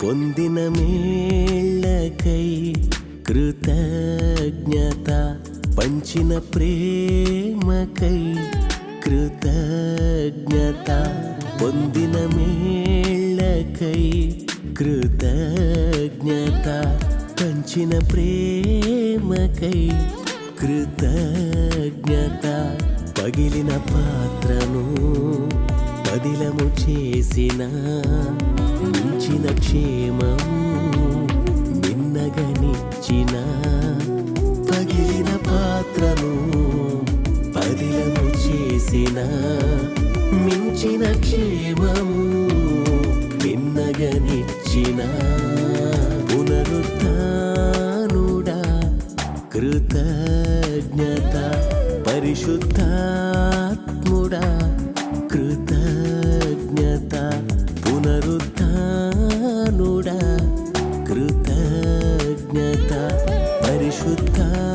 పొందిన మేళ్ళకై కృతజ్ఞత పంచిన ప్రేమకై కృతజ్ఞత పొందిన మేళ్ళకై కృతజ్ఞత పంచిన ప్రేమకై కృతజ్ఞత పగిలిన పాత్రను పదిలము చేసిన క్షేమము నిన్నగనిచ్చిన పగిలిన పాత్రను పదిలను చేసిన మించిన క్షేమము నిన్నగనిచ్చిన పునరుద్ధానుడా కృతజ్ఞత పరిశుద్ధాత్ముడా పరిశుద్ధాత్ముడా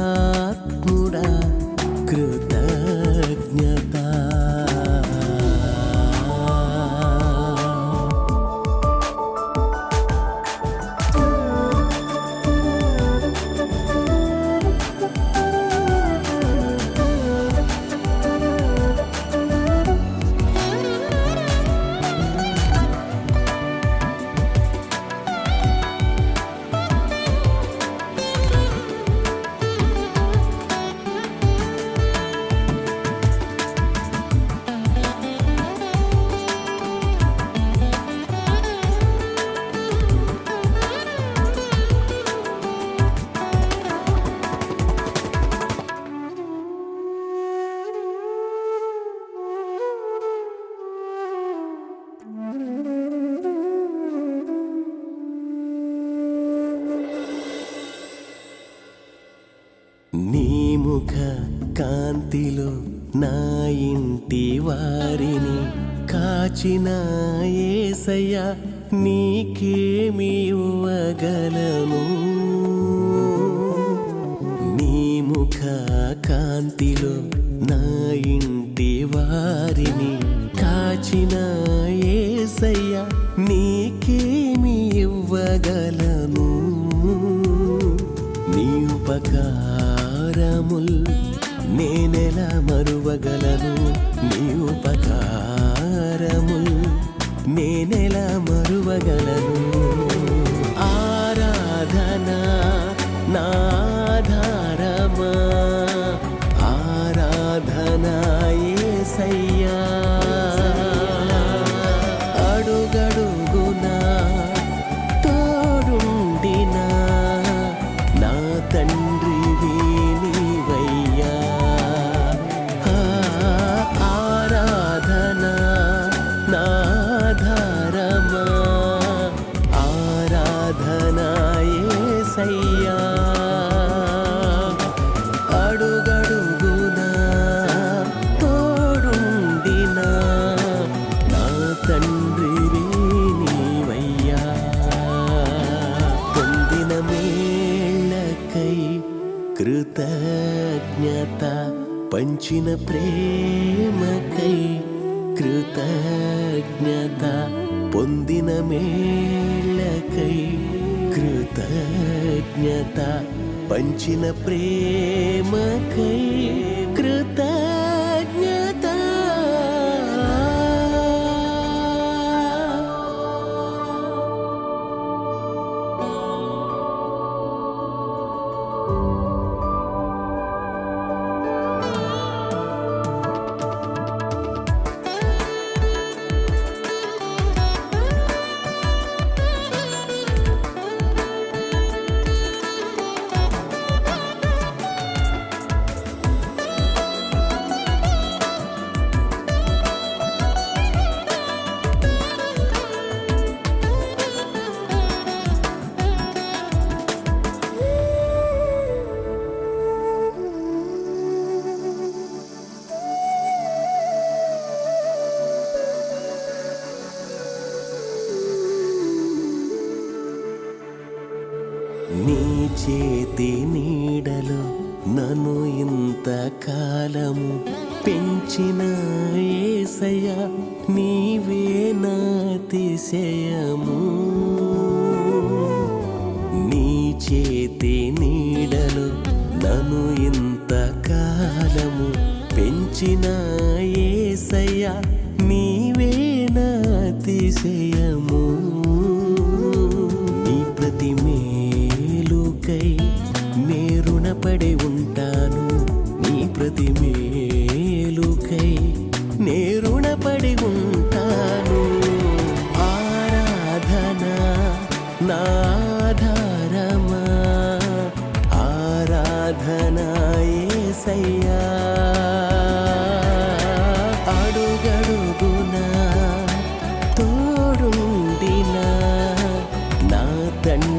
నీ ముఖ కాంతిలో నా ఇంటి వారిని కాచిన ఏసయ్య నీకేమి ఇవ్వగలను? నీ ముఖ కాంతిలో నా ఇంటి వారిని కాచిన ఉపకారముల్ నేనెలా మరువగలను? నీ ఉపకారముల్ నేనెలా మరువగలను? పంచిన ప్రేమకై కృతజ్ఞత పొందిన మేళకై కృతజ్ఞత పంచిన ప్రేమకై చేతి నీడలో నన్ను ఇంత కాలము పెంచిన ఏసయ నీవే నాతిశయము నీ చేతి నీడలో నన్ను ఇంత కాలము పెంచిన ఏసయ నీవే నాతిశయము యేసయ్యా అడుగడుగున తోడుండిన నా తండ్రి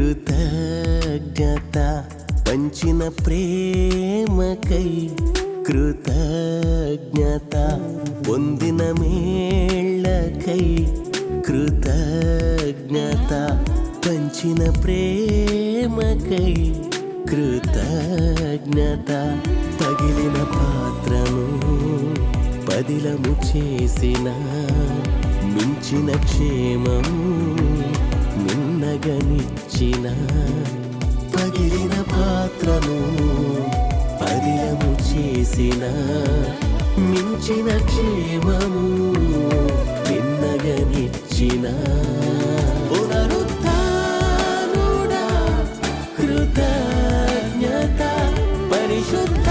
కృతజ్ఞత పంచిన ప్రేమకై కృతజ్ఞత పొందిన మేళ్ళకై కృతజ్ఞత పంచిన ప్రేమకై కృతజ్ఞత తగిలిన పాత్రను పదిలము చేసిన మించిన క్షేమము వెలగనిచ్చిన పగిలిన పాత్రను పదిలము చేసిన మించిన క్షేమము నిన్నగనిచ్చిన పునరుద్ధానుడా కృతజ్ఞత పరిశుద్ధ